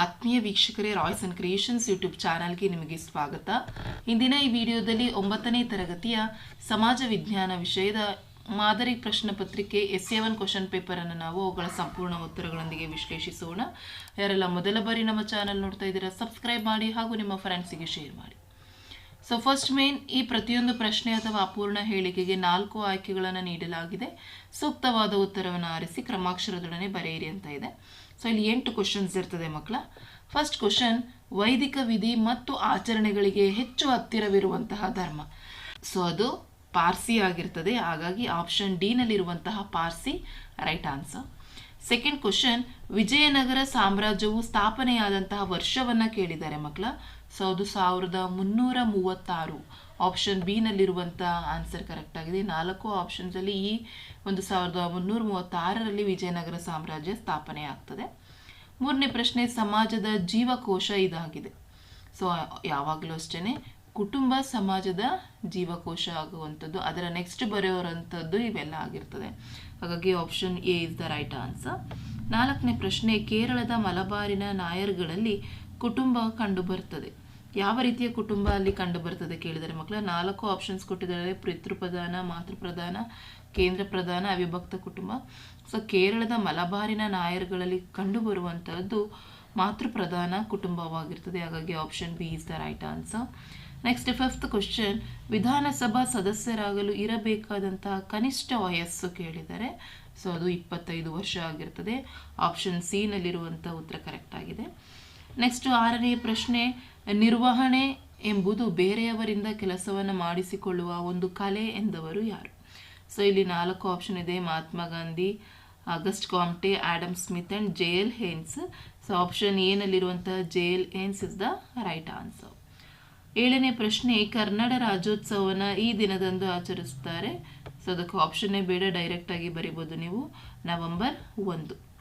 ಆತ್ಮೀಯ ವೀಕ್ಷಕರೇ Royce and creations YouTube ಚಾನಲ್ಗೆ ನಿಮಗೆ ಸ್ವಾಗತ. ಇಂದಿನ ಈ ವಿಡಿಯೋದಲ್ಲಿ ಒಂಬತ್ತನೇ ತರಗತಿಯ ಸಮಾಜ ವಿಜ್ಞಾನ ವಿಷಯದ ಮಾದರಿ ಪ್ರಶ್ನೆ ಪತ್ರಿಕೆ ಎಸ್ ಎ ಒನ್ ಕ್ವಶನ್ ಪೇಪರನ್ನು ನಾವು ಅವುಗಳ ಸಂಪೂರ್ಣ ಉತ್ತರಗಳೊಂದಿಗೆ ವಿಶ್ಲೇಷಿಸೋಣ. ಯಾರೆಲ್ಲ ಮೊದಲ ಬಾರಿ ನಮ್ಮ ಚಾನಲ್ ನೋಡ್ತಾ ಇದ್ದೀರಾ ಸಬ್ಸ್ಕ್ರೈಬ್ ಮಾಡಿ ಹಾಗೂ ನಿಮ್ಮ ಫ್ರೆಂಡ್ಸಿಗೆ ಶೇರ್ ಮಾಡಿ. ಸೊ ಫಸ್ಟ್ ಮೇನ್ ಈ ಪ್ರತಿಯೊಂದು ಪ್ರಶ್ನೆ ಅಥವಾ ಅಪೂರ್ಣ ಹೇಳಿಕೆಗೆ ನಾಲ್ಕು ಆಯ್ಕೆಗಳನ್ನು ನೀಡಲಾಗಿದೆ. ಸೂಕ್ತವಾದ ಉತ್ತರವನ್ನು ಆರಿಸಿ, ಕ್ರಮಾಕ್ಷರದೊಡನೆ ಬರೆಯಿರಿ ಅಂತ ಇದೆ. ಸೊ ಇಲ್ಲಿ ಎಂಟು ಕ್ವಶನ್ಸ್ ಇರ್ತದೆ ಮಕ್ಕಳ. ಫಸ್ಟ್ ಕ್ವಶನ್ ವೈದಿಕ ವಿಧಿ ಮತ್ತು ಆಚರಣೆಗಳಿಗೆ ಹೆಚ್ಚು ಹತ್ತಿರವಿರುವಂತಹ ಧರ್ಮ. ಸೊ ಅದು ಪಾರ್ಸಿ ಆಗಿರ್ತದೆ. ಹಾಗಾಗಿ option ಡಿನಲ್ಲಿರುವಂತಹ Parsi right answer second question Vijayanagara ಸಾಮ್ರಾಜ್ಯವು ಸ್ಥಾಪನೆಯಾದಂತಹ ವರ್ಷವನ್ನು ಕೇಳಿದ್ದಾರೆ ಮಕ್ಕಳ. ಸೊ ಅದು ಸಾವಿರದ ಮುನ್ನೂರ ಮೂವತ್ತಾರು. ಆಪ್ಷನ್ ಬಿನಲ್ಲಿರುವಂಥ ಆನ್ಸರ್ ಕರೆಕ್ಟ್ ಆಗಿದೆ. ನಾಲ್ಕು ಆಪ್ಷನ್ಸಲ್ಲಿ ಈ ಒಂದು ಸಾವಿರದ ಮುನ್ನೂರ ಮೂವತ್ತಾರರಲ್ಲಿ ವಿಜಯನಗರ ಸಾಮ್ರಾಜ್ಯ ಸ್ಥಾಪನೆ ಆಗ್ತದೆ. ಮೂರನೇ ಪ್ರಶ್ನೆ, ಸಮಾಜದ ಜೀವಕೋಶ ಇದಾಗಿದೆ. ಸೊ ಯಾವಾಗಲೂ ಅಷ್ಟೇ ಕುಟುಂಬ ಸಮಾಜದ ಜೀವಕೋಶ ಆಗುವಂಥದ್ದು, ಅದರ ನೆಕ್ಸ್ಟ್ ಬರೆಯೋರಂಥದ್ದು ಇವೆಲ್ಲ ಆಗಿರ್ತದೆ. ಹಾಗಾಗಿ option A is the right answer ನಾಲ್ಕನೇ ಪ್ರಶ್ನೆ, ಕೇರಳದ ಮಲಬಾರಿನ ನಾಯರ್ಗಳಲ್ಲಿ ಕುಟುಂಬ ಕಂಡು ಬರ್ತದೆ ಯಾವ ರೀತಿಯ ಕುಟುಂಬ ಅಲ್ಲಿ ಕಂಡು ಬರ್ತದೆ ಕೇಳಿದರೆ ಮಕ್ಕಳ? ನಾಲ್ಕು ಆಪ್ಷನ್ಸ್ ಕೊಟ್ಟಿದ್ದಾರೆ. ಪಿತೃಪ್ರಧಾನ ಮಾತೃಪ್ರಧಾನ ಕೇಂದ್ರ ಪ್ರಧಾನ, ಅವಿಭಕ್ತ ಕುಟುಂಬ. ಸೊ ಕೇರಳದ ಮಲಬಾರಿನ ನಾಯರ್ಗಳಲ್ಲಿ ಕಂಡುಬರುವಂಥದ್ದು ಮಾತೃಪ್ರಧಾನ ಕುಟುಂಬವಾಗಿರ್ತದೆ. ಹಾಗಾಗಿ option B is the right answer next fifth question ವಿಧಾನಸಭಾ ಸದಸ್ಯರಾಗಲು ಇರಬೇಕಾದಂತಹ ಕನಿಷ್ಠ ವಯಸ್ಸು ಕೇಳಿದ್ದಾರೆ ಸೊ ಅದು ಇಪ್ಪತ್ತೈದು ವರ್ಷ ಆಗಿರ್ತದೆ. ಆಪ್ಷನ್ ಸಿ ನಲ್ಲಿರುವಂಥ ಉತ್ತರ ಕರೆಕ್ಟ್ ಆಗಿದೆ. ನೆಕ್ಸ್ಟ್ ಆರನೇ ಪ್ರಶ್ನೆ. ನಿರ್ವಹಣೆ ಎಂಬುದು ಬೇರೆಯವರಿಂದ ಕೆಲಸವನ್ನು ಮಾಡಿಸಿಕೊಳ್ಳುವ ಒಂದು ಕಲೆ ಎಂದವರು ಯಾರು? ಸೊ ಇಲ್ಲಿ ನಾಲ್ಕು ಆಪ್ಷನ್ ಇದೆ. Mahatma Gandhi, August Comte Adam Smith and J L Haynes. So option ಏನಲ್ಲಿರುವಂತಹ J L Haynes is the right answer ಏಳನೇ ಪ್ರಶ್ನೆ, ಕನ್ನಡ ರಾಜ್ಯೋತ್ಸವನ ಈ ದಿನದಂದು ಆಚರಿಸ್ತಾರೆ. ಸೊ ಅದಕ್ಕೆ ಆಪ್ಷನ್ನೇ ಬೇಡ ಡೈರೆಕ್ಟಾಗಿ ಬರಿಬೋದು ನೀವು. ನವೆಂಬರ್ ಒಂದು.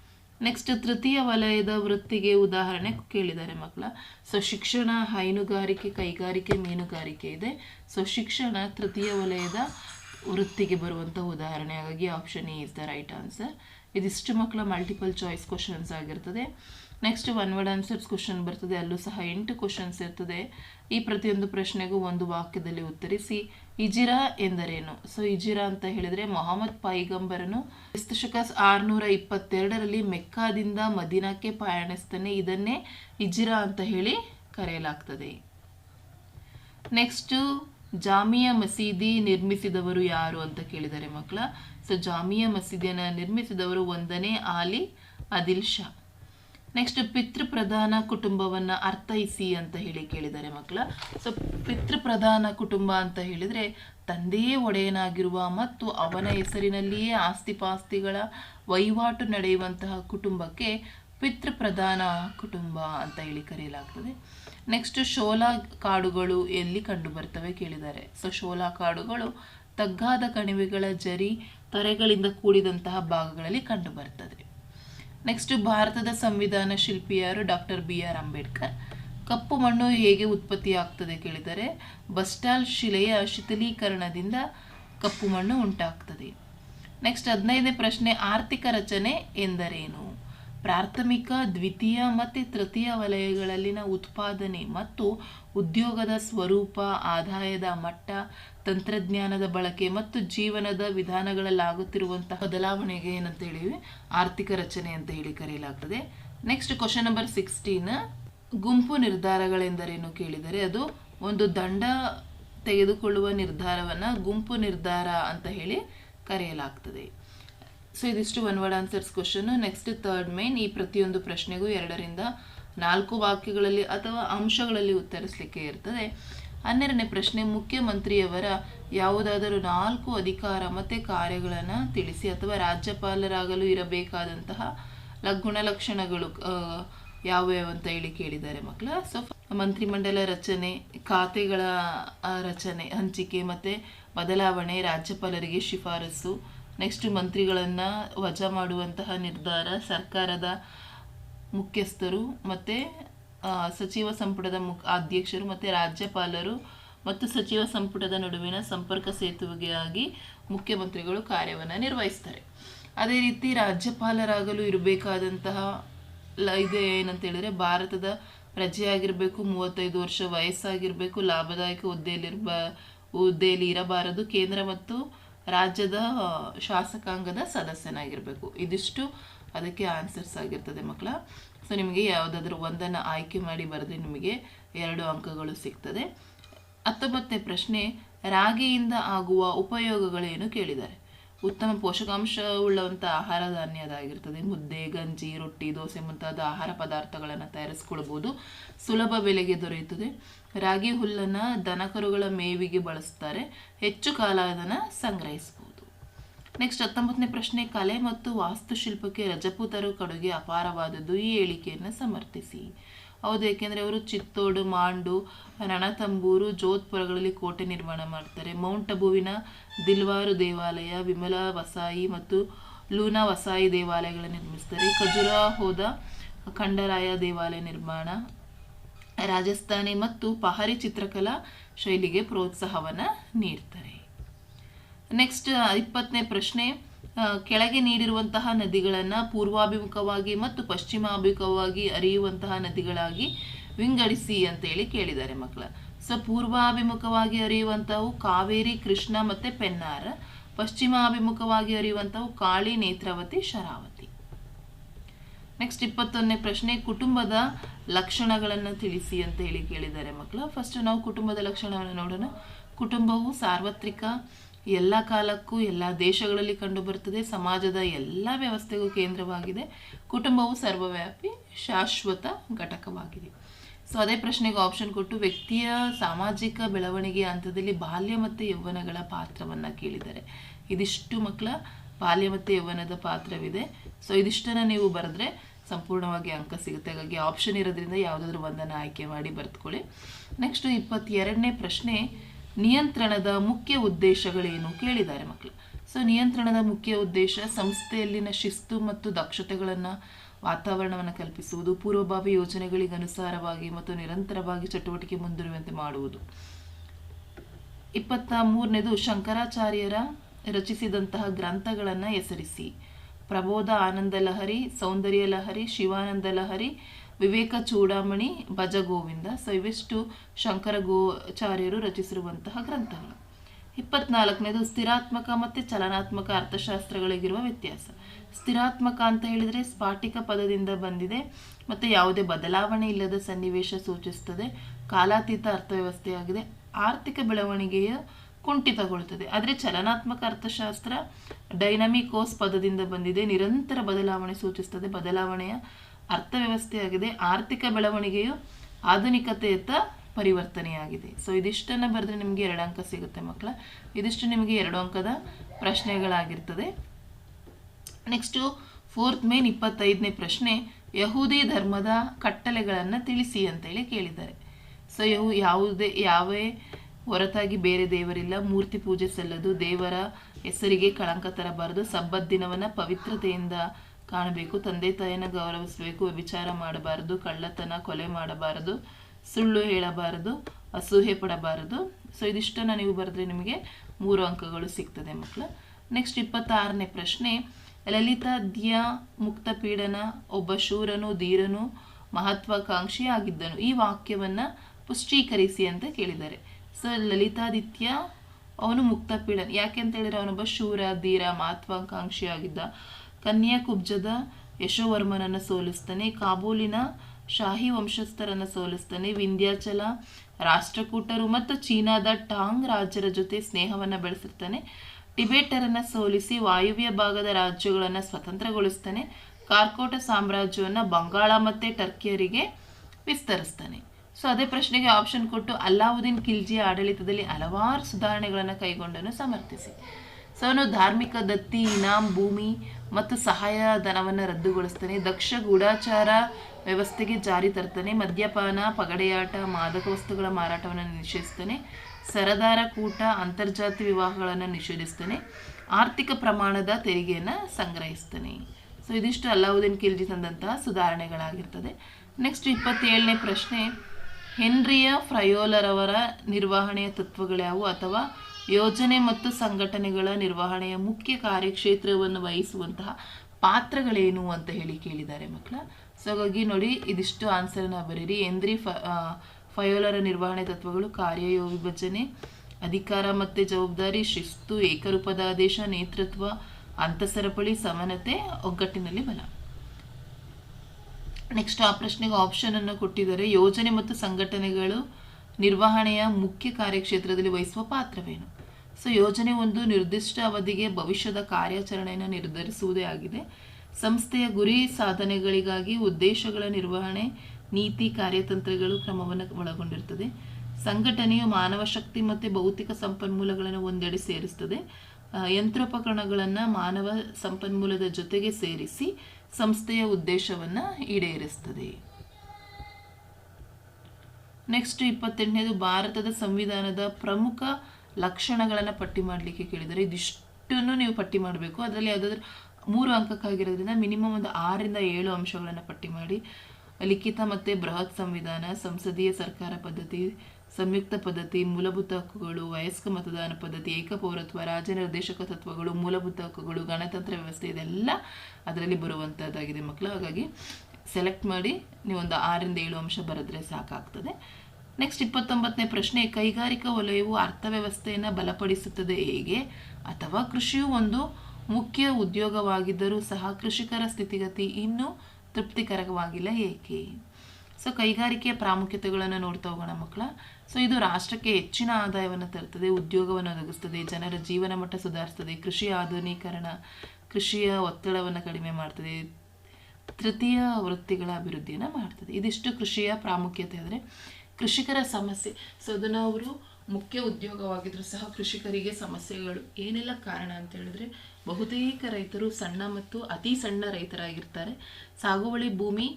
ನೆಕ್ಸ್ಟ್ ತೃತೀಯ ವಲಯದ ವೃತ್ತಿಗೆ ಉದಾಹರಣೆ ಕೇಳಿದ್ದಾರೆ ಮಕ್ಕಳ. ಸೊ ಶಿಕ್ಷಣ ಹೈನುಗಾರಿಕೆ, ಕೈಗಾರಿಕೆ, ಮೀನುಗಾರಿಕೆ ಇದೆ. ಸೊ ಶಿಕ್ಷಣ ತೃತೀಯ ವಲಯದ ವೃತ್ತಿಗೆ ಬರುವಂಥ ಉದಾಹರಣೆ. ಹಾಗಾಗಿ option A is the right answer ಇದಿಷ್ಟು ಮಕ್ಕಳ ಮಲ್ಟಿಪಲ್ ಚಾಯ್ಸ್ ಕ್ವಶನ್ಸ್ ಆಗಿರ್ತದೆ. Next one word answers question ಬರ್ತದೆ, ಅಲ್ಲೂ ಸಹ ಎಂಟು ಕ್ವಶನ್ಸ್ ಇರ್ತದೆ. ಈ ಪ್ರತಿಯೊಂದು ಪ್ರಶ್ನೆಗೂ ಒಂದು ವಾಕ್ಯದಲ್ಲಿ ಉತ್ತರಿಸಿ, ಇಜಿರಾ ಎಂದರೇನು? ಸೊ ಇಜಿರಾ ಅಂತ ಹೇಳಿದರೆ ಮೊಹಮ್ಮದ್ ಪೈಗಂಬರನು ಕ್ರಿಸ್ತಶಕ ಆರುನೂರ ಇಪ್ಪತ್ತೆರಡರಲ್ಲಿ ಮೆಕ್ಕಾದಿಂದ ಮದೀನಾಕ್ಕೆ ಪಯಣಿಸ್ತಾನೆ ಇದನ್ನೇ ಇಜಿರಾ ಅಂತ ಹೇಳಿ ಕರೆಯಲಾಗ್ತದೆ. ನೆಕ್ಸ್ಟು ಜಾಮಿಯಾ ಮಸೀದಿ ನಿರ್ಮಿಸಿದವರು ಯಾರು ಅಂತ ಕೇಳಿದ್ದಾರೆ ಮಕ್ಕಳ ಸೊ ಜಾಮಿಯಾ ಮಸೀದಿಯನ್ನು ನಿರ್ಮಿಸಿದವರು ಒಂದನೇ ಆಲಿ ಅದಿಲ್ ಶಾ. ನೆಕ್ಸ್ಟ್ ಪಿತೃಪ್ರಧಾನ ಕುಟುಂಬವನ್ನು ಅರ್ಥೈಸಿ ಅಂತ ಹೇಳಿ ಕೇಳಿದ್ದಾರೆ ಮಕ್ಕಳ. ಸೊ ಪಿತೃಪ್ರಧಾನ ಕುಟುಂಬ ಅಂತ ಹೇಳಿದರೆ ತಂದೆಯೇ ಒಡೆಯನಾಗಿರುವ ಮತ್ತು ಅವನ ಹೆಸರಿನಲ್ಲಿಯೇ ಆಸ್ತಿಪಾಸ್ತಿಗಳ ವಹಿವಾಟು ನಡೆಯುವಂತಹ ಕುಟುಂಬಕ್ಕೆ ಪಿತೃಪ್ರಧಾನ ಕುಟುಂಬ ಅಂತ ಹೇಳಿ ಕರೆಯಲಾಗ್ತದೆ. ನೆಕ್ಸ್ಟ್ ಶೋಲಾ ಕಾಡುಗಳು ಎಲ್ಲಿ ಕಂಡುಬರ್ತವೆ ಕೇಳಿದ್ದಾರೆ. ಸೊ ಶೋಲಾ ಕಾಡುಗಳು ತಗ್ಗಾದ ಕಣಿವೆಗಳ ಜರಿ, ತೊರೆಗಳಿಂದ ಕೂಡಿದಂತಹ ಭಾಗಗಳಲ್ಲಿ ಕಂಡು ಬರ್ತದೆ ನೆಕ್ಸ್ಟ್ ಭಾರತದ ಸಂವಿಧಾನ ಶಿಲ್ಪಿ ಯಾರು? Doctor B R Ambedkar. ಕಪ್ಪು ಮಣ್ಣು ಹೇಗೆ ಉತ್ಪತ್ತಿ ಆಗ್ತದೆ ಕೇಳಿದರೆ ಬಸ್ಟಾಲ್ ಶಿಲೆಯ ಶಿಥಿಲೀಕರಣದಿಂದ ಕಪ್ಪು ಮಣ್ಣು ಉಂಟಾಗ್ತದೆ. ನೆಕ್ಸ್ಟ್ ಹದಿನೈದನೇ ಪ್ರಶ್ನೆ, ಆರ್ಥಿಕ ರಚನೆ ಎಂದರೇನು? ಪ್ರಾಥಮಿಕ, ದ್ವಿತೀಯ ಮತ್ತು ತೃತೀಯ ವಲಯಗಳಲ್ಲಿನ ಉತ್ಪಾದನೆ ಮತ್ತು ಉದ್ಯೋಗದ ಸ್ವರೂಪ, ಆದಾಯದ ಮಟ್ಟ, ತಂತ್ರಜ್ಞಾನದ ಬಳಕೆ ಮತ್ತು ಜೀವನದ ವಿಧಾನಗಳಲ್ಲಾಗುತ್ತಿರುವಂತಹ ಬದಲಾವಣೆಗೆ ಏನಂತ ಹೇಳಿವಿ? ಆರ್ಥಿಕ ರಚನೆ ಅಂತ ಹೇಳಿ ಕರೆಯಲಾಗ್ತದೆ. ನೆಕ್ಸ್ಟ್ ಕ್ವಶನ್ ನಂಬರ್ ಸಿಕ್ಸ್ಟೀನ್ ಗುಂಪು ನಿರ್ಧಾರಗಳೆಂದರೇನು ಕೇಳಿದರೆ ಅದು ಒಂದು ದಂಡ ತೆಗೆದುಕೊಳ್ಳುವ ನಿರ್ಧಾರವನ್ನು ಗುಂಪು ನಿರ್ಧಾರ ಅಂತ ಹೇಳಿ ಕರೆಯಲಾಗ್ತದೆ. ಸೊ ಇದಿಷ್ಟು one word answers question next third main ಈ ಪ್ರತಿಯೊಂದು ಪ್ರಶ್ನೆಗೂ ಎರಡರಿಂದ ನಾಲ್ಕು ವಾಕ್ಯಗಳಲ್ಲಿ ಅಥವಾ ಅಂಶಗಳಲ್ಲಿ ಉತ್ತರಿಸಲಿಕ್ಕೆ ಇರ್ತದೆ. ಹನ್ನೆರಡನೇ ಪ್ರಶ್ನೆ, ಮುಖ್ಯಮಂತ್ರಿಯವರ ಯಾವುದಾದರೂ ನಾಲ್ಕು ಅಧಿಕಾರ ಮತ್ತು ಕಾರ್ಯಗಳನ್ನು ತಿಳಿಸಿ ಅಥವಾ ರಾಜ್ಯಪಾಲರಾಗಲು ಇರಬೇಕಾದಂತಹ ಗುಣಲಕ್ಷಣಗಳು ಯಾವ್ಯಾವ ಅಂತ ಹೇಳಿ ಕೇಳಿದ್ದಾರೆ ಮಕ್ಕಳ. ಸೊ ಮಂತ್ರಿಮಂಡಲ ರಚನೆ, ಖಾತೆಗಳ ರಚನೆ, ಹಂಚಿಕೆ ಮತ್ತು ಬದಲಾವಣೆ, ರಾಜ್ಯಪಾಲರಿಗೆ ಶಿಫಾರಸು ನೆಕ್ಸ್ಟ್ ಮಂತ್ರಿಗಳನ್ನು ವಜಾ ಮಾಡುವಂತಹ ನಿರ್ಧಾರ ಸರ್ಕಾರದ ಮುಖ್ಯಸ್ಥರು ಮತ್ತು ಸಚಿವ ಸಂಪುಟದ ಮುಖ ಅಧ್ಯಕ್ಷರು ಮತ್ತು ರಾಜ್ಯಪಾಲರು ಮತ್ತು ಸಚಿವ ಸಂಪುಟದ ನಡುವಿನ ಸಂಪರ್ಕ ಸೇತುವೆಯಾಗಿ ಮುಖ್ಯಮಂತ್ರಿಗಳು ಕಾರ್ಯವನ್ನು ನಿರ್ವಹಿಸ್ತಾರೆ. ಅದೇ ರೀತಿ ರಾಜ್ಯಪಾಲರಾಗಲು ಇರಬೇಕಾದಂತಹ ಇದೆ ಏನಂತ ಹೇಳಿದ್ರೆ ಭಾರತದ ಪ್ರಜೆಯಾಗಿರಬೇಕು, ಮೂವತ್ತೈದು ವರ್ಷ ವಯಸ್ಸಾಗಿರಬೇಕು, ಲಾಭದಾಯಕ ಹುದ್ದೆಯಲ್ಲಿರ್ಬ, ಹುದ್ದೆಯಲ್ಲಿ ಇರಬಾರದು. ಕೇಂದ್ರ ಮತ್ತು ರಾಜ್ಯದ ಶಾಸಕಾಂಗದ ಸದಸ್ಯನಾಗಿರಬೇಕು. ಇದಿಷ್ಟು ಅದಕ್ಕೆ ಆನ್ಸರ್ಸ್ ಆಗಿರ್ತದೆ ಮಕ್ಕಳ. ಸೊ ನಿಮಗೆ ಯಾವುದಾದ್ರೂ ಒಂದನ್ನು ಆಯ್ಕೆ ಮಾಡಿ ಬರೆದ್ರೆ ನಿಮಗೆ ಎರಡು ಅಂಕಗಳು ಸಿಗ್ತದೆ. ಹತ್ತೊಂಬತ್ತನೇ ಪ್ರಶ್ನೆ, ರಾಗಿಯಿಂದ ಆಗುವ ಉಪಯೋಗಗಳೇನು ಕೇಳಿದ್ದಾರೆ? ಉತ್ತಮ ಪೋಷಕಾಂಶ ಉಳ್ಳಂಥ ಆಹಾರ ಧಾನ್ಯದಾಗಿರ್ತದೆ. ಮುದ್ದೆ, ಗಂಜಿ, ರೊಟ್ಟಿ, ದೋಸೆ ಮುಂತಾದ ಆಹಾರ ಪದಾರ್ಥಗಳನ್ನು ತಯಾರಿಸ್ಕೊಳ್ಬೋದು. ಸುಲಭ ಬೆಲೆಗೆ ದೊರೆಯುತ್ತದೆ. ರಾಗಿ ಹುಲ್ಲನ್ನು ದನಕರುಗಳ ಮೇವಿಗೆ ಬಳಸ್ತಾರೆ. ಹೆಚ್ಚು ಕಾಲ ಅದನ್ನು ಸಂಗ್ರಹಿಸಬಹುದು ನೆಕ್ಸ್ಟ್ ಹತ್ತೊಂಬತ್ತನೇ ಪ್ರಶ್ನೆ, ಕಲೆ ಮತ್ತು ವಾಸ್ತುಶಿಲ್ಪಕ್ಕೆ ರಜಪೂತರು ಕೊಡುಗೆ ಅಪಾರವಾದದ್ದು ಈ ಹೇಳಿಕೆಯನ್ನು ಸಮರ್ಥಿಸಿ. ಹೌದು, ಏಕೆಂದರೆ ಅವರು ಚಿತ್ತೋಡು, ಮಾಂಡು, ರಣತಂಬೂರು, ಜೋಧ್ಪುರಗಳಲ್ಲಿ ಕೋಟೆ ನಿರ್ಮಾಣ ಮಾಡ್ತಾರೆ. ಮೌಂಟ್ ಅಬುವಿನ ದಿಲ್ವಾರು ದೇವಾಲಯ, ವಿಮಲ ವಸಾಯಿ ಮತ್ತು ಲೂನಾ ವಸಾಯಿ ದೇವಾಲಯಗಳನ್ನು ನಿರ್ಮಿಸ್ತಾರೆ. ಖಜುರಾಹೋದ ಖಂಡರಾಯ ದೇವಾಲಯ ನಿರ್ಮಾಣ, ರಾಜಸ್ಥಾನಿ ಮತ್ತು ಪಹರಿ ಚಿತ್ರಕಲಾ ಶೈಲಿಗೆ ಪ್ರೋತ್ಸಾಹವನ್ನು ನೀಡ್ತಾರೆ. ನೆಕ್ಸ್ಟ್, ಇಪ್ಪತ್ತನೇ ಪ್ರಶ್ನೆ. ಕೆಳಗೆ ನೀಡಿರುವಂತಹ ನದಿಗಳನ್ನು ಪೂರ್ವಾಭಿಮುಖವಾಗಿ ಮತ್ತು ಪಶ್ಚಿಮಾಭಿಮುಖವಾಗಿ ಅರಿಯುವಂತಹ ನದಿಗಳಾಗಿ ವಿಂಗಡಿಸಿ ಅಂತೇಳಿ ಕೇಳಿದ್ದಾರೆ ಮಕ್ಕಳ. ಸೊ, ಪೂರ್ವಾಭಿಮುಖವಾಗಿ ಹರಿಯುವಂಥವು ಕಾವೇರಿ, ಕೃಷ್ಣ ಮತ್ತು ಪೆನ್ನಾರ, ಪಶ್ಚಿಮಾಭಿಮುಖವಾಗಿ ಹರಿಯುವಂಥವು ಕಾಳಿ, ನೇತ್ರಾವತಿ, ಶರಾವತಿ. ನೆಕ್ಸ್ಟ್ ಇಪ್ಪತ್ತೊಂದನೇ ಪ್ರಶ್ನೆ, ಕುಟುಂಬದ ಲಕ್ಷಣಗಳನ್ನು ತಿಳಿಸಿ ಅಂತ ಹೇಳಿ ಕೇಳಿದ್ದಾರೆ ಮಕ್ಕಳು. ಫಸ್ಟ್ ನಾವು ಕುಟುಂಬದ ಲಕ್ಷಣವನ್ನು ನೋಡೋಣ. ಕುಟುಂಬವು ಸಾರ್ವತ್ರಿಕ ಎಲ್ಲ ಕಾಲಕ್ಕೂ ಎಲ್ಲ ದೇಶಗಳಲ್ಲಿ ಕಂಡುಬರುತ್ತದೆ. ಸಮಾಜದ ಎಲ್ಲ ವ್ಯವಸ್ಥೆಗೂ ಕೇಂದ್ರವಾಗಿದೆ. ಕುಟುಂಬವು ಸರ್ವವ್ಯಾಪಿ, ಶಾಶ್ವತ ಘಟಕವಾಗಿದೆ. ಸೊ ಅದೇ ಪ್ರಶ್ನೆಗೆ ಆಪ್ಷನ್ ಕೊಟ್ಟು ವ್ಯಕ್ತಿಯ ಸಾಮಾಜಿಕ ಬೆಳವಣಿಗೆಯ ಹಂತದಲ್ಲಿ ಬಾಲ್ಯ ಮತ್ತು ಯೌವನಗಳ ಪಾತ್ರವನ್ನು ಕೇಳಿದ್ದಾರೆ ಇದಿಷ್ಟು ಮಕ್ಕಳ ಬಾಲ್ಯ ಮತ್ತು ಯೌವನದ ಪಾತ್ರವಿದೆ. ಸೊ ಇದಿಷ್ಟನ್ನು ನೀವು ಬರೆದ್ರೆ ಸಂಪೂರ್ಣವಾಗಿ ಅಂಕ ಸಿಗುತ್ತೆ. ಹಾಗಾಗಿ ಆಪ್ಷನ್ ಇರೋದ್ರಿಂದ ಯಾವುದಾದ್ರೂ ಒಂದನ್ನು ಆಯ್ಕೆ ಮಾಡಿ ಬರೆದುಕೊಳ್ಳಿ ನೆಕ್ಸ್ಟು ಇಪ್ಪತ್ತೆರಡನೇ ಪ್ರಶ್ನೆ ನಿಯಂತ್ರಣದ ಮುಖ್ಯ ಉದ್ದೇಶಗಳೇನು ಕೇಳಿದ್ದಾರೆ ಮಕ್ಕಳು ಸೊ, ನಿಯಂತ್ರಣದ ಮುಖ್ಯ ಉದ್ದೇಶ ಸಂಸ್ಥೆಯಲ್ಲಿನ ಶಿಸ್ತು ಮತ್ತು ದಕ್ಷತೆಗಳನ್ನು ವಾತಾವರಣವನ್ನು ಕಲ್ಪಿಸುವುದು, ಪೂರ್ವಭಾವಿ ಯೋಜನೆಗಳಿಗೆ ಅನುಸಾರವಾಗಿ ಮತ್ತು ನಿರಂತರವಾಗಿ ಚಟುವಟಿಕೆ ಮುಂದುವರಿಯುವಂತೆ ಮಾಡುವುದು. ಇಪ್ಪತ್ತ ಮೂರನೇದು, ಶಂಕರಾಚಾರ್ಯರ ರಚಿಸಿದಂತಹ ಗ್ರಂಥಗಳನ್ನು ಹೆಸರಿಸಿ. ಪ್ರಬೋಧ ಆನಂದ ಲಹರಿ, ಸೌಂದರ್ಯ ಲಹರಿ, ಶಿವಾನಂದ ಲಹರಿ ವಿವೇಕ ಚೂಡಾಮಣಿ ಭಜಗೋವಿಂದ ಸೊ ಇವಿಷ್ಟು ಶಂಕರ ಗೋಚಾರ್ಯರು ರಚಿಸಿರುವಂತಹ ಗ್ರಂಥಗಳು. ಇಪ್ಪತ್ನಾಲ್ಕನೇದು ಸ್ಥಿರಾತ್ಮಕ ಮತ್ತು ಚಲನಾತ್ಮಕ ಅರ್ಥಶಾಸ್ತ್ರಗಳಿಗಿರುವ ವ್ಯತ್ಯಾಸ. ಸ್ಥಿರಾತ್ಮಕ ಅಂತ ಹೇಳಿದರೆ ಸ್ಫಾಟಿಕ ಪದದಿಂದ ಬಂದಿದೆ, ಮತ್ತು ಯಾವುದೇ ಬದಲಾವಣೆ ಇಲ್ಲದ ಸನ್ನಿವೇಶ ಸೂಚಿಸುತ್ತದೆ ಕಾಲಾತೀತ ಅರ್ಥವ್ಯವಸ್ಥೆಯಾಗಿದೆ, ಆರ್ಥಿಕ ಬೆಳವಣಿಗೆಯ ಕುಂಠಿತಗೊಳ್ಳುತ್ತದೆ. ಆದರೆ ಚಲನಾತ್ಮಕ ಅರ್ಥಶಾಸ್ತ್ರ ಡೈನಮಿಕೋಸ್ ಪದದಿಂದ ಬಂದಿದೆ, ನಿರಂತರ ಬದಲಾವಣೆ ಸೂಚಿಸುತ್ತದೆ ಬದಲಾವಣೆಯ ಅರ್ಥವ್ಯವಸ್ಥೆಯಾಗಿದೆ. ಆರ್ಥಿಕ ಬೆಳವಣಿಗೆಯು ಆಧುನಿಕತೆಯತ್ತ ಪರಿವರ್ತನೆಯಾಗಿದೆ. ಸೊ ಇದಿಷ್ಟನ್ನು ಬರೆದ್ರೆ ನಿಮಗೆ ಎರಡು ಅಂಕ ಸಿಗುತ್ತೆ ಮಕ್ಕಳ. ಇದಿಷ್ಟು ನಿಮಗೆ ಎರಡು ಅಂಕದ ಪ್ರಶ್ನೆಗಳಾಗಿರ್ತದೆ. ನೆಕ್ಸ್ಟು ಫೋರ್ತ್ ಮೇನ್ ಇಪ್ಪತ್ತೈದನೇ ಪ್ರಶ್ನೆ, ಯಹೂದಿ ಧರ್ಮದ ಕಟ್ಟಲೆಗಳನ್ನು ತಿಳಿಸಿ ಅಂತೇಳಿ ಕೇಳಿದ್ದಾರೆ. ಸೊ ಯಹು, ಯಾವುದೇ, ಯಾವೇ ಹೊರತಾಗಿ ಬೇರೆ ದೇವರಿಲ್ಲ, ಮೂರ್ತಿ ಪೂಜೆ ಸಲ್ಲದು, ದೇವರ ಹೆಸರಿಗೆ ಕಳಂಕ ತರಬಾರದು, ಸಬ್ಬತ್ ದಿನವನ್ನು ಪವಿತ್ರತೆಯಿಂದ ಕಾಣಬೇಕು. ತಂದೆ ತಾಯಿನ ಗೌರವಿಸಬೇಕು ವಿಚಾರ ಮಾಡಬಾರದು, ಕಳ್ಳತನ, ಕೊಲೆ ಮಾಡಬಾರದು, ಸುಳ್ಳು ಹೇಳಬಾರದು ಅಸೂಹೆ ಪಡಬಾರದು. ಸೊ ಇದಿಷ್ಟನ್ನ ನೀವು ಬರೆದ್ರೆ ನಿಮಗೆ ಮೂರು ಅಂಕಗಳು ಸಿಗ್ತದೆ ಮಕ್ಕಳು ನೆಕ್ಸ್ಟ್ ಇಪ್ಪತ್ತಾರನೇ ಪ್ರಶ್ನೆ. ಲಲಿತಾದ್ಯ ಮುಕ್ತ ಪೀಡನ, ಒಬ್ಬ ಶೂರನು, ಧೀರನು, ಮಹತ್ವಾಕಾಂಕ್ಷಿ ಆಗಿದ್ದನು. ಈ ವಾಕ್ಯವನ್ನು ಪುಷ್ಟೀಕರಿಸಿ ಅಂತ ಕೇಳಿದ್ದಾರೆ. ಸೊ ಲಲಿತಾದಿತ್ಯ, ಅವನು ಮುಕ್ತ ಪೀಡನ. ಯಾಕೆ ಅಂತ ಹೇಳಿದ್ರೆ, ಅವನೊಬ್ಬ ಶೂರ, ಧೀರ, ಮಹತ್ವಾಕಾಂಕ್ಷಿ ಆಗಿದ್ದ. ಕನ್ಯಾಕುಬ್ಜದ ಯಶೋವರ್ಮನನ್ನು ಸೋಲಿಸ್ತಾನೆ, ಕಾಬೂಲಿನ ಶಾಹಿ ವಂಶಸ್ಥರನ್ನು ಸೋಲಿಸ್ತಾನೆ, ವಿಂಧ್ಯಾಚಲ ರಾಷ್ಟ್ರಕೂಟರು ಮತ್ತು ಚೀನಾದ ಟಾಂಗ್ ರಾಜ್ಯರ ಜೊತೆ ಸ್ನೇಹವನ್ನು ಬೆಳೆಸಿರ್ತಾನೆ. ಟಿಬೆಟರನ್ನು ಸೋಲಿಸಿ ವಾಯುವ್ಯ ಭಾಗದ ರಾಜ್ಯಗಳನ್ನು ಸ್ವತಂತ್ರಗೊಳಿಸ್ತಾನೆ. ಕಾರ್ಕೋಟ ಸಾಮ್ರಾಜ್ಯವನ್ನು ಬಂಗಾಳ ಮತ್ತು ಟರ್ಕಿಯರಿಗೆ ವಿಸ್ತರಿಸ್ತಾನೆ. ಸೊ ಅದೇ ಪ್ರಶ್ನೆಗೆ ಆಪ್ಷನ್ ಕೊಟ್ಟು ಅಲ್ಲಾವುದ್ದೀನ್ ಖಿಲ್ಜಿಯ ಆಡಳಿತದಲ್ಲಿ ಹಲವಾರು ಸುಧಾರಣೆಗಳನ್ನು ಕೈಗೊಂಡನು ಸಮರ್ಥಿಸಿ. ಸೊ ಅವನು ಧಾರ್ಮಿಕ ದತ್ತಿ ಇನಾಮ್ ಭೂಮಿ ಮತ್ತು ಸಹಾಯ ಧನವನ್ನು ರದ್ದುಗೊಳಿಸ್ತಾನೆ. ದಕ್ಷ ಗೂಢಾಚಾರ ವ್ಯವಸ್ಥೆಗೆ ಜಾರಿ ತರ್ತಾನೆ. ಮದ್ಯಪಾನ, ಪಗಡೆಯಾಟ, ಮಾದಕ ವಸ್ತುಗಳ ಮಾರಾಟವನ್ನು ನಿಷೇಧಿಸ್ತಾನೆ. ಸರದಾರ ಕೂಟ, ಅಂತರ್ಜಾತಿ ವಿವಾಹಗಳನ್ನು ನಿಷೇಧಿಸ್ತಾನೆ. ಆರ್ಥಿಕ ಪ್ರಮಾಣದ ತೆರಿಗೆಯನ್ನು ಸಂಗ್ರಹಿಸ್ತಾನೆ. ಸೊ ಇದಿಷ್ಟು ಅಲ್ಲಾವುದ್ದೀನ್ ಖಿಲ್ಜಿ ತಂದಂತಹ ಸುಧಾರಣೆಗಳಾಗಿರ್ತದೆ. ನೆಕ್ಸ್ಟ್ ಇಪ್ಪತ್ತೇಳನೇ ಪ್ರಶ್ನೆ. ಹೆನ್ರಿಯ ಫ್ರಯೋಲರವರ ನಿರ್ವಹಣೆಯ ತತ್ವಗಳ್ಯಾವು ಅಥವಾ ಯೋಜನೆ ಮತ್ತು ಸಂಘಟನೆಗಳ ನಿರ್ವಹಣೆಯ ಮುಖ್ಯ ಕಾರ್ಯಕ್ಷೇತ್ರವನ್ನು ವಹಿಸುವಂತಹ ಪಾತ್ರಗಳೇನು ಅಂತ ಹೇಳಿ ಕೇಳಿದ್ದಾರೆ ಮಕ್ಕಳ. ಸೊ ಹಾಗಾಗಿ ನೋಡಿ, ಇದಿಷ್ಟು ಆನ್ಸರ್ನ ಬರೀರಿ. ಎಂದ್ರಿ ಫ ಫಯೋಲರ ನಿರ್ವಹಣೆ ತತ್ವಗಳು ಕಾರ್ಯ ವಿಭಜನೆ, ಅಧಿಕಾರ ಮತ್ತು ಜವಾಬ್ದಾರಿ, ಶಿಸ್ತು, ಏಕರೂಪದ ಆದೇಶ, ನೇತೃತ್ವ ಅಂತಸರಪಳಿ ಸಮಾನತೆ, ಒಗ್ಗಟ್ಟಿನಲ್ಲಿ ಬಲ. ನೆಕ್ಸ್ಟ್ ಆ ಪ್ರಶ್ನೆಗೆ ಆಪ್ಷನ್ ಅನ್ನು ಕೊಟ್ಟಿದ್ದಾರೆ. ಯೋಜನೆ ಮತ್ತು ಸಂಘಟನೆಗಳು ನಿರ್ವಹಣೆಯ ಮುಖ್ಯ ಕಾರ್ಯಕ್ಷೇತ್ರದಲ್ಲಿ ವಹಿಸುವ ಪಾತ್ರವೇನು? ಸೊ ಯೋಜನೆ ಒಂದು ನಿರ್ದಿಷ್ಟ ಅವಧಿಗೆ ಭವಿಷ್ಯದ ಕಾರ್ಯಾಚರಣೆಯನ್ನು ನಿರ್ಧರಿಸುವುದೇ ಆಗಿದೆ. ಸಂಸ್ಥೆಯ ಗುರಿ ಸಾಧನೆಗಳಿಗಾಗಿ ಉದ್ದೇಶಗಳ ನಿರ್ವಹಣೆ, ನೀತಿ ಕಾರ್ಯತಂತ್ರಗಳು ಕ್ರಮವನ್ನು ಒಳಗೊಂಡಿರುತ್ತದೆ. ಸಂಘಟನೆಯು ಮಾನವ ಶಕ್ತಿ ಮತ್ತು ಭೌತಿಕ ಸಂಪನ್ಮೂಲಗಳನ್ನು ಒಂದೆಡೆ ಸೇರಿಸುತ್ತದೆ ಯಂತ್ರೋಪಕರಣಗಳನ್ನು ಮಾನವ ಸಂಪನ್ಮೂಲದ ಜೊತೆಗೆ ಸೇರಿಸಿ ಸಂಸ್ಥೆಯ ಉದ್ದೇಶವನ್ನು ಈಡೇರಿಸ್ತದೆ. ನೆಕ್ಸ್ಟ್ ಇಪ್ಪತ್ತೆಂಟನೇದು, ಭಾರತದ ಸಂವಿಧಾನದ ಪ್ರಮುಖ ಲಕ್ಷಣಗಳನ್ನು ಪಟ್ಟಿ ಮಾಡಲಿಕ್ಕೆ ಕೇಳಿದರೆ ಇದಿಷ್ಟನ್ನು ನೀವು ಪಟ್ಟಿ ಮಾಡಬೇಕು. ಅದರಲ್ಲಿ ಯಾವುದಾದ್ರೂ ಮೂರು ಅಂಕಕ್ಕಾಗಿರೋದ್ರಿಂದ ಮಿನಿಮಮ್ ಒಂದು ಆರರಿಂದ ಏಳು ಅಂಶಗಳನ್ನು ಪಟ್ಟಿ ಮಾಡಿ. ಲಿಖಿತ ಮತ್ತು ಬೃಹತ್ ಸಂವಿಧಾನ, ಸಂಸದೀಯ ಸರ್ಕಾರ ಪದ್ಧತಿ, ಸಂಯುಕ್ತ ಪದ್ಧತಿ, ಮೂಲಭೂತ ಹಕ್ಕುಗಳು, ವಯಸ್ಕ ಮತದಾನ ಪದ್ಧತಿ, ಏಕಪೌರತ್ವ, ರಾಜನಿರ್ದೇಶಕ ತತ್ವಗಳು, ಮೂಲಭೂತ ಹಕ್ಕುಗಳು, ಗಣತಂತ್ರ ವ್ಯವಸ್ಥೆ ಇದೆಲ್ಲ ಅದರಲ್ಲಿ ಬರುವಂಥದ್ದಾಗಿದೆ ಮಕ್ಕಳು. ಹಾಗಾಗಿ ಸೆಲೆಕ್ಟ್ ಮಾಡಿ ನೀವು ಒಂದು ಆರರಿಂದ ಏಳು ಅಂಶ ಬರೆದ್ರೆ ಸಾಕಾಗ್ತದೆ. ನೆಕ್ಸ್ಟ್ ಇಪ್ಪತ್ತೊಂಬತ್ತನೇ ಪ್ರಶ್ನೆ, ಕೈಗಾರಿಕಾ ವಲಯವು ಅರ್ಥವ್ಯವಸ್ಥೆಯನ್ನು ಬಲಪಡಿಸುತ್ತದೆ ಹೇಗೆ? ಅಥವಾ ಕೃಷಿಯು ಒಂದು ಮುಖ್ಯ ಉದ್ಯೋಗವಾಗಿದ್ದರೂ ಸಹ ಕೃಷಿಕರ ಸ್ಥಿತಿಗತಿ ಇನ್ನೂ ತೃಪ್ತಿಕರವಾಗಿಲ್ಲ ಏಕೆ? ಸೊ ಕೈಗಾರಿಕೆಯ ಪ್ರಾಮುಖ್ಯತೆಗಳನ್ನು ನೋಡ್ತಾ ಹೋಗೋಣ ಮಕ್ಕಳ. ಸೊ ಇದು ರಾಷ್ಟ್ರಕ್ಕೆ ಹೆಚ್ಚಿನ ಆದಾಯವನ್ನು ತರುತ್ತದೆ ಉದ್ಯೋಗವನ್ನು ಒದಗಿಸ್ತದೆ, ಜನರ ಜೀವನ ಮಟ್ಟ ಸುಧಾರಿಸ್ತದೆ, ಕೃಷಿ ಆಧುನೀಕರಣ, ಕೃಷಿಯ ಒತ್ತಡವನ್ನು ಕಡಿಮೆ ಮಾಡ್ತದೆ, ತೃತೀಯ ವೃತ್ತಿಗಳ ಅಭಿವೃದ್ಧಿಯನ್ನು ಮಾಡ್ತದೆ. ಇದಿಷ್ಟು ಕೃಷಿಯ ಪ್ರಾಮುಖ್ಯತೆ ಆದರೆ ಕೃಷಿಕರ ಸಮಸ್ಯೆ. ಸೊ ಅದನ್ನು ಅವರು ಮುಖ್ಯ ಉದ್ಯೋಗವಾಗಿದ್ದರೂ ಸಹ ಕೃಷಿಕರಿಗೆ ಸಮಸ್ಯೆಗಳು ಏನೆಲ್ಲ ಕಾರಣ ಅಂತ ಹೇಳಿದ್ರೆ, ಬಹುತೇಕ ರೈತರು ಸಣ್ಣ ಮತ್ತು ಅತಿ ಸಣ್ಣ ರೈತರಾಗಿರ್ತಾರೆ. ಸಾಗುವಳಿ ಭೂಮಿ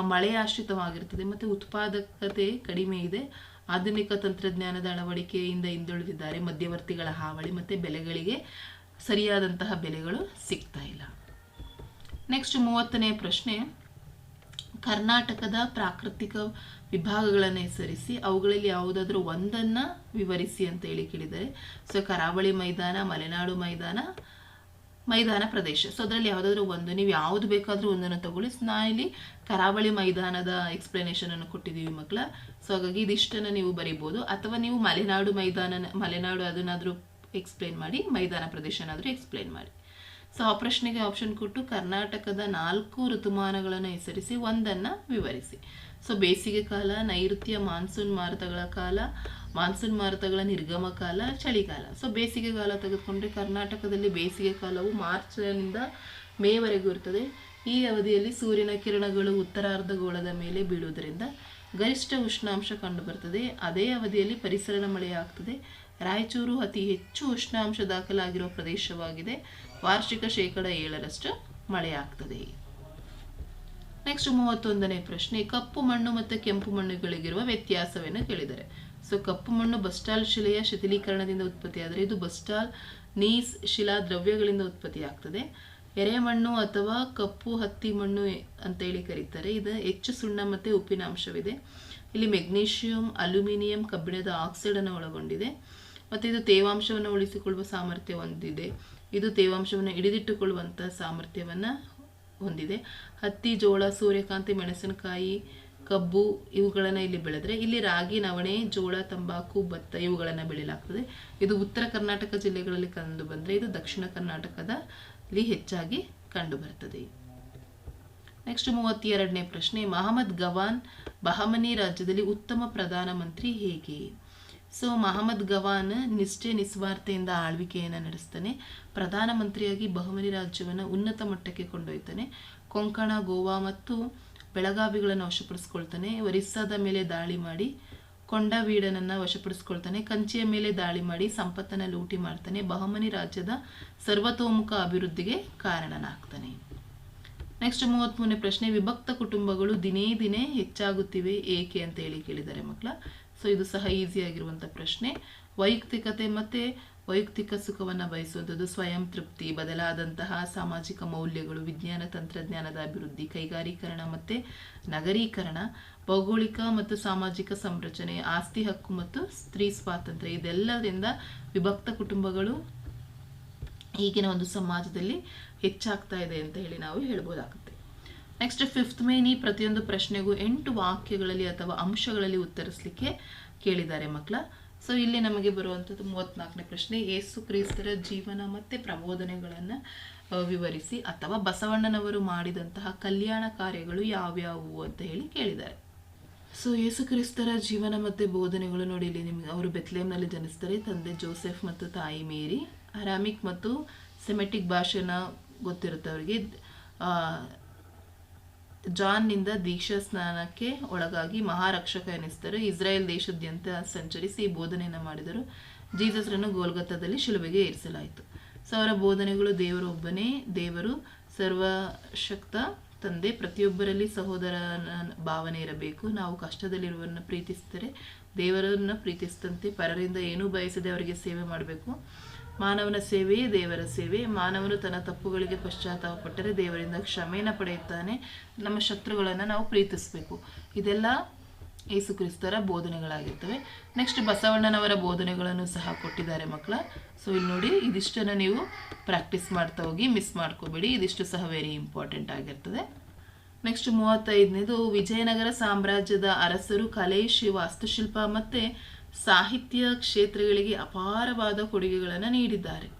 ಮಳೆ ಆಶ್ರಿತವಾಗಿರ್ತದೆ ಮತ್ತು ಉತ್ಪಾದಕತೆ ಕಡಿಮೆ ಇದೆ. ಆಧುನಿಕ ತಂತ್ರಜ್ಞಾನದ ಅಳವಡಿಕೆಯಿಂದ ಹಿಂದುಳಿದಿದ್ದಾರೆ. ಮಧ್ಯವರ್ತಿಗಳ ಹಾವಳಿ ಮತ್ತು ಬೆಲೆಗಳಿಗೆ ಸರಿಯಾದಂತಹ ಬೆಲೆಗಳು ಸಿಗ್ತಾ ಇಲ್ಲ. ನೆಕ್ಸ್ಟ್ ಮೂವತ್ತನೇ ಪ್ರಶ್ನೆ. ಕರ್ನಾಟಕದ ಪ್ರಾಕೃತಿಕ ವಿಭಾಗಗಳನ್ನು ಹೆಸರಿಸಿ, ಅವುಗಳಲ್ಲಿ ಯಾವುದಾದ್ರೂ ಒಂದನ್ನು ವಿವರಿಸಿ ಅಂತ ಹೇಳಿ ಕೇಳಿದ್ದಾರೆ. ಸೊ ಕರಾವಳಿ ಮೈದಾನ, ಮಲೆನಾಡು ಮೈದಾನ ಮೈದಾನ ಪ್ರದೇಶ. ಸೊ ಅದರಲ್ಲಿ ಯಾವುದಾದ್ರೂ ಒಂದು, ನೀವು ಯಾವುದು ಬೇಕಾದರೂ ಒಂದನ್ನು ತಗೊಳ್ಳಿ. ಸೊ ನಾ ಇಲ್ಲಿ ಕರಾವಳಿ ಮೈದಾನದ ಎಕ್ಸ್ಪ್ಲನೇಷನ್ ಅನ್ನು ಕೊಟ್ಟಿದ್ದೀವಿ ಮಕ್ಕಳ ಸೊ ಹಾಗಾಗಿ ಇದಿಷ್ಟನ್ನು ನೀವು ಬರಿಬೋದು. ಅಥವಾ ನೀವು ಮಲೆನಾಡು ಮೈದಾನ ಮಲೆನಾಡು ಅದನ್ನಾದರೂ ಎಕ್ಸ್ಪ್ಲೇನ್ ಮಾಡಿ, ಮೈದಾನ ಪ್ರದೇಶನಾದರೂ ಎಕ್ಸ್ಪ್ಲೇನ್ ಮಾಡಿ. ಸೊ ಆ ಪ್ರಶ್ನೆಗೆ ಆಪ್ಷನ್ ಕೊಟ್ಟು ಕರ್ನಾಟಕದ ನಾಲ್ಕು ಋತುಮಾನಗಳನ್ನು ಹೆಸರಿಸಿ, ಒಂದನ್ನು ವಿವರಿಸಿ. ಸೊ ಬೇಸಿಗೆ ಕಾಲ ನೈಋತ್ಯ ಮಾನ್ಸೂನ್ ಮಾರುತಗಳ ಕಾಲ ಮಾನ್ಸೂನ್ ಮಾರುತಗಳ ನಿರ್ಗಮ ಕಾಲ ಚಳಿಗಾಲ ಸೊ ಬೇಸಿಗೆ ಕಾಲ ತೆಗೆದುಕೊಂಡ್ರೆ ಕರ್ನಾಟಕದಲ್ಲಿ ಬೇಸಿಗೆ ಕಾಲವು ಮಾರ್ಚ್ನಿಂದ ಮೇವರೆಗೂ ಇರ್ತದೆ. ಈ ಅವಧಿಯಲ್ಲಿ ಸೂರ್ಯನ ಕಿರಣಗಳು ಉತ್ತರಾರ್ಧಗೋಳದ ಮೇಲೆ ಬೀಳುವುದರಿಂದ ಗರಿಷ್ಠ ಉಷ್ಣಾಂಶ ಕಂಡುಬರ್ತದೆ. ಅದೇ ಅವಧಿಯಲ್ಲಿ ಪರಿಸರದ ಮಳೆಯಾಗ್ತದೆ. ರಾಯಚೂರು ಅತಿ ಹೆಚ್ಚು ಉಷ್ಣಾಂಶ ದಾಖಲಾಗಿರುವ ಪ್ರದೇಶವಾಗಿದೆ. ವಾರ್ಷಿಕ ಶೇಕಡ ಏಳರಷ್ಟು ಮಳೆಯಾಗ್ತದೆ. ನೆಕ್ಸ್ಟ್ ಮೂವತ್ತೊಂದನೇ ಪ್ರಶ್ನೆ, ಕಪ್ಪು ಮಣ್ಣು ಮತ್ತು ಕೆಂಪು ಮಣ್ಣುಗಳಿಗಿರುವ ವ್ಯತ್ಯಾಸವನ್ನು ಕೇಳಿದ್ದಾರೆ ಸೊ ಕಪ್ಪು ಮಣ್ಣು ಬಸ್ಟಾಲ್ ಶಿಲೆಯ ಶಿಥಿಲೀಕರಣದಿಂದ ಉತ್ಪತ್ತಿಯಾದರೆ ಇದು ಬಸ್ಟಾಲ್ ನೀಸ್ ಶಿಲಾ ದ್ರವ್ಯಗಳಿಂದ ಉತ್ಪತ್ತಿಯಾಗ್ತದೆ ಎರೆಮಣ್ಣು ಅಥವಾ ಕಪ್ಪು ಹತ್ತಿ ಮಣ್ಣು ಅಂತ ಅಂತೇಳಿ ಕರೀತಾರೆ. ಇದು ಹೆಚ್ಚು ಸುಣ್ಣ ಮತ್ತು ಉಪ್ಪಿನ ಅಂಶವಿದೆ. ಇಲ್ಲಿ ಮೆಗ್ನೀಷಿಯಂ, ಅಲ್ಯೂಮಿನಿಯಂ ಕಬ್ಬಿಣದ ಆಕ್ಸೈಡನ್ನು ಒಳಗೊಂಡಿದೆ. ಮತ್ತು ಇದು ತೇವಾಂಶವನ್ನು ಉಳಿಸಿಕೊಳ್ಳುವ ಸಾಮರ್ಥ್ಯ ಹೊಂದಿದೆ. ಇದು ತೇವಾಂಶವನ್ನು ಹಿಡಿದಿಟ್ಟುಕೊಳ್ಳುವಂಥ ಸಾಮರ್ಥ್ಯವನ್ನು ಹೊಂದಿದೆ. ಹತ್ತಿ, ಜೋಳ, ಸೂರ್ಯಕಾಂತಿ, ಮೆಣಸಿನಕಾಯಿ, ಕಬ್ಬು ಇವುಗಳನ್ನು ಇಲ್ಲಿ ಬೆಳೆದ್ರೆ ಇಲ್ಲಿ ರಾಗಿ, ನವಣೆ, ಜೋಳ, ತಂಬಾಕು, ಭತ್ತ ಇವುಗಳನ್ನು ಬೆಳೆಯಲಾಗ್ತದೆ. ಇದು ಉತ್ತರ ಕರ್ನಾಟಕ ಜಿಲ್ಲೆಗಳಲ್ಲಿ ಕಂಡು ಬಂದರೆ ಇದು ದಕ್ಷಿಣ ಕರ್ನಾಟಕದಲ್ಲಿ ಹೆಚ್ಚಾಗಿ ಕಂಡು ಬರ್ತದೆ. ನೆಕ್ಸ್ಟ್ ಮೂವತ್ತೆರಡನೇ ಪ್ರಶ್ನೆ, ಮಹಮ್ಮದ್ ಗವಾನ್ ಬಹಮನಿ ರಾಜ್ಯದಲ್ಲಿ ಉತ್ತಮ ಪ್ರಧಾನಮಂತ್ರಿ ಹೇಗೆ? ಸೊ ಮಹಮ್ಮದ್ ಗವಾನ್ ನಿಷ್ಠೆ ನಿಸ್ವಾರ್ಥೆಯಿಂದ ಆಳ್ವಿಕೆಯನ್ನು ನಡೆಸ್ತಾನೆ. ಪ್ರಧಾನಮಂತ್ರಿಯಾಗಿ ಬಹುಮನಿ ರಾಜ್ಯವನ್ನು ಉನ್ನತ ಮಟ್ಟಕ್ಕೆ ಕೊಂಡೊಯ್ತಾನೆ. ಕೊಂಕಣ, ಗೋವಾ ಮತ್ತು ಬೆಳಗಾವಿಗಳನ್ನು ವಶಪಡಿಸ್ಕೊಳ್ತಾನೆ. ಒರಿಸ್ಸಾದ ಮೇಲೆ ದಾಳಿ ಮಾಡಿ ಕೊಂಡವೀಡನನ್ನು ವಶಪಡಿಸ್ಕೊಳ್ತಾನೆ. ಕಂಚಿಯ ಮೇಲೆ ದಾಳಿ ಮಾಡಿ ಸಂಪತ್ತನ್ನು ಲೂಟಿ ಮಾಡ್ತಾನೆ. ಬಹುಮನಿ ರಾಜ್ಯದ ಸರ್ವತೋಮುಖ ಅಭಿವೃದ್ಧಿಗೆ ಕಾರಣನಾಗ್ತಾನೆ. ನೆಕ್ಸ್ಟ್ ಮೂವತ್ತ್ಮೂರನೇ ಪ್ರಶ್ನೆ, ವಿಭಕ್ತ ಕುಟುಂಬಗಳು ದಿನೇ ದಿನೇ ಹೆಚ್ಚಾಗುತ್ತಿವೆ ಏಕೆ ಅಂತ ಹೇಳಿ ಕೇಳಿದ್ದಾರೆ ಮಕ್ಕಳ. ಸೊ ಇದು ಸಹ ಈಸಿ ಆಗಿರುವಂಥ ಪ್ರಶ್ನೆ. ವೈಯಕ್ತಿಕತೆ ಮತ್ತು ವೈಯಕ್ತಿಕ ಸುಖವನ್ನು ಬಯಸುವಂಥದ್ದು ಸ್ವಯಂ ತೃಪ್ತಿ, ಬದಲಾದಂತಹ ಸಾಮಾಜಿಕ ಮೌಲ್ಯಗಳು, ವಿಜ್ಞಾನ, ತಂತ್ರಜ್ಞಾನದ ಅಭಿವೃದ್ಧಿ, ಕೈಗಾರೀಕರಣ ಮತ್ತು ನಗರೀಕರಣ, ಭೌಗೋಳಿಕ ಮತ್ತು ಸಾಮಾಜಿಕ ಸಂರಚನೆ, ಆಸ್ತಿ ಹಕ್ಕು ಮತ್ತು ಸ್ತ್ರೀ ಸ್ವಾತಂತ್ರ್ಯ. ಇದೆಲ್ಲದರಿಂದ ವಿಭಕ್ತ ಕುಟುಂಬಗಳು ಈಗಿನ ಒಂದು ಸಮಾಜದಲ್ಲಿ ಹೆಚ್ಚಾಗ್ತಾ ಇದೆ ಅಂತ ಹೇಳಿ ನಾವು ಹೇಳ್ಬೋದಾಗುತ್ತೆ. ನೆಕ್ಸ್ಟ್ ಫಿಫ್ತ್ ಮೇನಿ ಪ್ರತಿಯೊಂದು ಪ್ರಶ್ನೆಗೂ ಎಂಟು ವಾಕ್ಯಗಳಲ್ಲಿ ಅಥವಾ ಅಂಶಗಳಲ್ಲಿ ಉತ್ತರಿಸಲಿಕ್ಕೆ ಕೇಳಿದ್ದಾರೆ ಮಕ್ಕಳ. ಸೊ ಇಲ್ಲಿ ನಮಗೆ ಬರುವಂಥದ್ದು ಮೂವತ್ತ್ನಾಲ್ಕನೇ ಪ್ರಶ್ನೆ. ಯೇಸು ಕ್ರಿಸ್ತರ ಜೀವನ ಮತ್ತು ಪ್ರಬೋಧನೆಗಳನ್ನು ವಿವರಿಸಿ ಅಥವಾ ಬಸವಣ್ಣನವರು ಮಾಡಿದಂತಹ ಕಲ್ಯಾಣ ಕಾರ್ಯಗಳು ಯಾವ್ಯಾವು ಅಂತ ಹೇಳಿ ಕೇಳಿದ್ದಾರೆ. ಸೊ ಯೇಸು ಕ್ರಿಸ್ತರ ಜೀವನ ಮತ್ತು ಬೋಧನೆಗಳು ನೋಡಿ, ಇಲ್ಲಿ ನಿಮಗೆ ಅವರು ಬೆತ್ಲೇಮ್ನಲ್ಲಿ ಜನಿಸ್ತಾರೆ ತಂದೆ ಜೋಸೆಫ್ ಮತ್ತು ತಾಯಿ ಮೇರಿ. ಅರಾಮಿಕ್ ಮತ್ತು ಸೆಮೆಟಿಕ್ ಭಾಷೆನ ಗೊತ್ತಿರುತ್ತೆ ಅವರಿಗೆ. ಜಾನ್ನಿಂದ ದೀಕ್ಷಾ ಸ್ನಾನಕ್ಕೆ ಒಳಗಾಗಿ ಮಹಾರಕ್ಷಕ ಎನಿಸಿದರು. ಇಸ್ರಾಯೇಲ್ ದೇಶಾದ್ಯಂತ ಸಂಚರಿಸಿ ಬೋಧನೆಯನ್ನು ಮಾಡಿದರು. ಜೀಸಸ್ರನ್ನು ಗೋಲ್ಗತ್ತದಲ್ಲಿ ಶಿಲುಬೆಗೆ ಏರಿಸಲಾಯಿತು. ಸೊ ಅವರ ಬೋಧನೆಗಳು ದೇವರೊಬ್ಬನೇ, ದೇವರು ಸರ್ವಶಕ್ತ ತಂದೆ. ಪ್ರತಿಯೊಬ್ಬರಲ್ಲಿ ಸಹೋದರನ ಭಾವನೆ ಇರಬೇಕು. ನಾವು ಕಷ್ಟದಲ್ಲಿರುವವರನ್ನು ಪ್ರೀತಿಸಿದರೆ ದೇವರನ್ನು ಪ್ರೀತಿಸಿದಂತೆ ಪರರಿಂದ ಏನೂ ಬಯಸದೆ ಅವರಿಗೆ ಸೇವೆ ಮಾಡಬೇಕು. ಮಾನವನ ಸೇವೆಯೇ ದೇವರ ಸೇವೆ. ಮಾನವನು ತನ್ನ ತಪ್ಪುಗಳಿಗೆ ಪಶ್ಚಾತ್ತಾಪಪಟ್ಟರೆ ದೇವರಿಂದ ಕ್ಷಮೆಯನ್ನು ಪಡೆಯುತ್ತಾನೆ. ನಮ್ಮ ಶತ್ರುಗಳನ್ನು ನಾವು ಪ್ರೀತಿಸಬೇಕು. ಇದೆಲ್ಲ ಯೇಸು ಕ್ರಿಸ್ತರ ಬೋಧನೆಗಳಾಗಿರ್ತವೆ. ನೆಕ್ಸ್ಟ್ ಬಸವಣ್ಣನವರ ಬೋಧನೆಗಳನ್ನು ಸಹ ಕೊಟ್ಟಿದ್ದಾರೆ ಮಕ್ಕಳ. ಸೊ ಇಲ್ಲಿ ನೋಡಿ, ಇದಿಷ್ಟನ್ನು ನೀವು ಪ್ರಾಕ್ಟೀಸ್ ಮಾಡ್ತಾ ಹೋಗಿ ಮಿಸ್ ಮಾಡ್ಕೋಬೇಡಿ. ಇದಿಷ್ಟು ಸಹ ವೆರಿ ಇಂಪಾರ್ಟೆಂಟ್ ಆಗಿರ್ತದೆ. ನೆಕ್ಸ್ಟ್ ಮೂವತ್ತೈದನೇದು, ವಿಜಯನಗರ ಸಾಮ್ರಾಜ್ಯದ ಅರಸರು ಕಲೆ ವಾಸ್ತುಶಿಲ್ಪ ಮತ್ತು ಸಾಹಿತ್ಯ ಕ್ಷೇತ್ರಗಳಿಗೆ ಅಪಾರವಾದ ಕೊಡುಗೆಗಳನ್ನು ನೀಡಿದ್ದಾರೆ.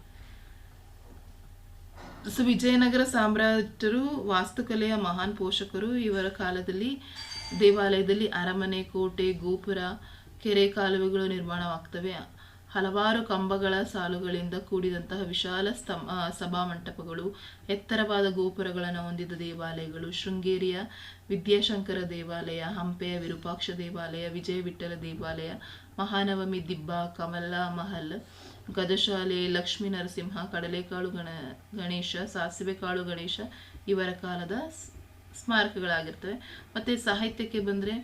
ಸೊ ವಿಜಯನಗರ ಸಾಮ್ರಾಜ್ಯರು ವಾಸ್ತುಕಲೆಯ ಮಹಾನ್ ಪೋಷಕರು. ಇವರ ಕಾಲದಲ್ಲಿ ದೇವಾಲಯದಲ್ಲಿ ಅರಮನೆ, ಕೋಟೆ, ಗೋಪುರ, ಕೆರೆ ಕಾಲುವೆಗಳು ನಿರ್ಮಾಣವಾಗ್ತವೆ. ಹಲವಾರು ಕಂಬಗಳ ಸಾಲುಗಳಿಂದ ಕೂಡಿದಂತಹ ವಿಶಾಲ ಸ್ತಂ ಮಂಟಪಗಳು, ಎತ್ತರವಾದ ಗೋಪುರಗಳನ್ನು ಹೊಂದಿದ ದೇವಾಲಯಗಳು, ಶೃಂಗೇರಿಯ ವಿದ್ಯಾಶಂಕರ ದೇವಾಲಯ, ಹಂಪೆಯ ವಿರೂಪಾಕ್ಷ ದೇವಾಲಯ, ವಿಜಯ ವಿಠ್ಠಲ ದೇವಾಲಯ, ಮಹಾನವಮಿ ದಿಬ್ಬ, ಕಮಲ ಮಹಲ್, ಗದಶಾಲೆ, ಲಕ್ಷ್ಮೀ ನರಸಿಂಹ, ಕಡಲೆಕಾಳು ಗಣ, ಗಣೇಶ, ಸಾಸಿವೆ ಕಾಳು ಗಣೇಶ ಇವರ ಕಾಲದ ಸ್ಮಾರಕಗಳಾಗಿರ್ತವೆ. ಮತ್ತು ಸಾಹಿತ್ಯಕ್ಕೆ ಬಂದರೆ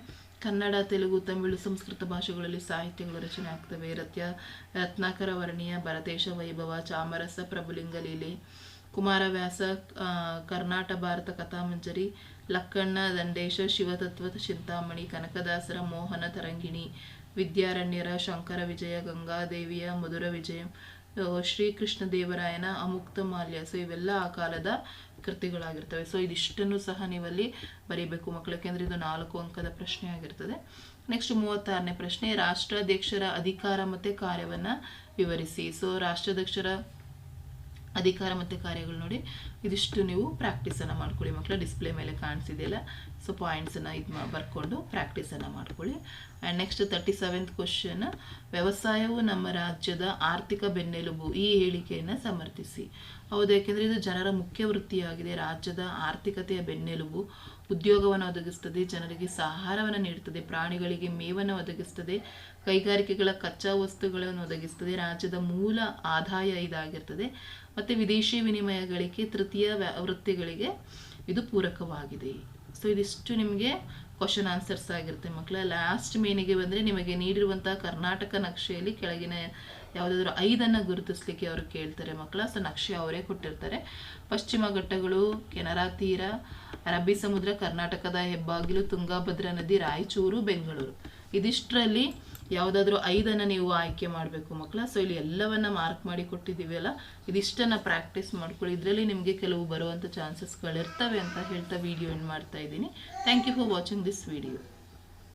ಕನ್ನಡ, ತೆಲುಗು, ತಮಿಳು ಸಂಸ್ಕೃತ ಭಾಷೆಗಳಲ್ಲಿ ಸಾಹಿತ್ಯಗಳು ರಚನೆ ಆಗ್ತವೆ. ರತ್ಯ, ರತ್ನಾಕರ ವರ್ಣೀಯ, ಭರತೇಶ ವೈಭವ, ಚಾಮರಸ, ಪ್ರಭುಲಿಂಗ ಲೀಲೆ, ಕುಮಾರವ್ಯಾಸ ಕರ್ನಾಟ ಭಾರತ ಕಥಾಮಂಜರಿ ಲಕ್ಕಣ್ಣ, ದಂಡೇಶ, ಶಿವತತ್ವ ಚಿಂತಾಮಣಿ, ಕನಕದಾಸರ, ಮೋಹನ ತರಂಗಿಣಿ, ವಿದ್ಯಾರಣ್ಯರ, ಶಂಕರ ವಿಜಯ, ಗಂಗಾದೇವಿಯ, ಮಧುರ ವಿಜಯ ಶ್ರೀಕೃಷ್ಣ ದೇವರಾಯನ ಅಮುಕ್ತ ಮಾಲ್ಯ. ಸೊ ಇವೆಲ್ಲ ಆ ಕಾಲದ ಕೃತಿಗಳಾಗಿರ್ತವೆ. ಸೊ ಇದಿಷ್ಟನ್ನು ಸಹ ನೀವಲ್ಲಿ ಬರೀಬೇಕು ಮಕ್ಕಳು. ಯಾಕೆಂದ್ರೆ ಇದು ನಾಲ್ಕು ಅಂಕದ ಪ್ರಶ್ನೆ ಆಗಿರ್ತದೆ. ನೆಕ್ಸ್ಟ್ ಮೂವತ್ತಾರನೇ ಪ್ರಶ್ನೆ, ರಾಷ್ಟ್ರಾಧ್ಯಕ್ಷರ ಅಧಿಕಾರ ಮತ್ತು ಕಾರ್ಯವನ್ನು ವಿವರಿಸಿ. ಸೊ ರಾಷ್ಟ್ರಾಧ್ಯಕ್ಷರ ಅಧಿಕಾರ ಮತ್ತು ಕಾರ್ಯಗಳು ನೋಡಿ ಇದಿಷ್ಟು ನೀವು ಪ್ರಾಕ್ಟೀಸನ್ನು ಮಾಡ್ಕೊಳ್ಳಿ. ಮಕ್ಕಳ ಡಿಸ್ಪ್ಲೇ ಮೇಲೆ ಕಾಣಿಸಿದೆಯಲ್ಲ? ಸೊ ಪಾಯಿಂಟ್ಸನ್ನು ಇದು ಮಾ ಬರ್ಕೊಂಡು ಪ್ರಾಕ್ಟೀಸನ್ನು ಮಾಡ್ಕೊಳ್ಳಿ. And next thirty seventh question ವ್ಯವಸಾಯವು ನಮ್ಮ ರಾಜ್ಯದ ಆರ್ಥಿಕ ಬೆನ್ನೆಲುಬು ಈ ಹೇಳಿಕೆಯನ್ನು ಸಮರ್ಥಿಸಿ. ಹೌದು, ಯಾಕೆಂದರೆ ಇದು ಜನರ ಮುಖ್ಯ ವೃತ್ತಿಯಾಗಿದೆ. ರಾಜ್ಯದ ಆರ್ಥಿಕತೆಯ ಬೆನ್ನೆಲುಬು ಉದ್ಯೋಗವನ್ನು ಒದಗಿಸ್ತದೆ, ಜನರಿಗೆ ಆಹಾರವನ್ನು ನೀಡುತ್ತದೆ ಪ್ರಾಣಿಗಳಿಗೆ ಮೇವನ್ನು ಒದಗಿಸ್ತದೆ ಕೈಗಾರಿಕೆಗಳ ಕಚ್ಚಾ ವಸ್ತುಗಳನ್ನು ಒದಗಿಸ್ತದೆ. ರಾಜ್ಯದ ಮೂಲ ಆದಾಯ ಇದಾಗಿರ್ತದೆ. ಮತ್ತು ವಿದೇಶಿ ವಿನಿಮಯ ಗಳಿಕೆ ತೃತೀಯ ವೃತ್ತಿಗಳಿಗೆ ಇದು ಪೂರಕವಾಗಿದೆ. ಸೊ ಇದಿಷ್ಟು ನಿಮಗೆ ಕ್ವಶನ್ ಆನ್ಸರ್ಸ್ ಆಗಿರುತ್ತೆ ಮಕ್ಕಳ ಲಾಸ್ಟ್ ಮೇನಿಗೆ ಬಂದರೆ ನಿಮಗೆ ನೀಡಿರುವಂಥ ಕರ್ನಾಟಕ ನಕ್ಷೆಯಲ್ಲಿ ಕೆಳಗಿನ ಯಾವುದಾದ್ರೂ ಐದನ್ನು ಗುರುತಿಸ್ಲಿಕ್ಕೆ ಅವರು ಕೇಳ್ತಾರೆ ಮಕ್ಕಳ ಸೊ ನಕ್ಷೆ ಅವರೇ ಕೊಟ್ಟಿರ್ತಾರೆ. ಪಶ್ಚಿಮ ಘಟ್ಟಗಳು ಕೆನರಾ ತೀರ, ಅರಬ್ಬಿ ಸಮುದ್ರ, ಕರ್ನಾಟಕದ ಹೆಬ್ಬಾಗಿಲು, ತುಂಗಾಭದ್ರಾ ನದಿ, ರಾಯಚೂರು, ಬೆಂಗಳೂರು. ಇದಿಷ್ಟರಲ್ಲಿ ಯಾವುದಾದ್ರೂ ಐದನ್ನು ನೀವು ಆಯ್ಕೆ ಮಾಡಬೇಕು ಮಕ್ಕಳ. ಸೊ ಇಲ್ಲಿ ಎಲ್ಲವನ್ನ ಮಾರ್ಕ್ ಮಾಡಿ ಕೊಟ್ಟಿದ್ದೀವಲ್ಲ ಇದಿಷ್ಟನ್ನು ಪ್ರಾಕ್ಟೀಸ್ ಮಾಡ್ಕೊಳ್ಳಿ. ಇದರಲ್ಲಿ ನಿಮಗೆ ಕೆಲವು ಬರುವಂಥ ಚಾನ್ಸಸ್ಗಳಿರ್ತವೆ ಅಂತ ಹೇಳ್ತಾ ವಿಡಿಯೋ ಏನು ಮಾಡ್ತಾ ಇದ್ದೀನಿ. Thank you for watching this video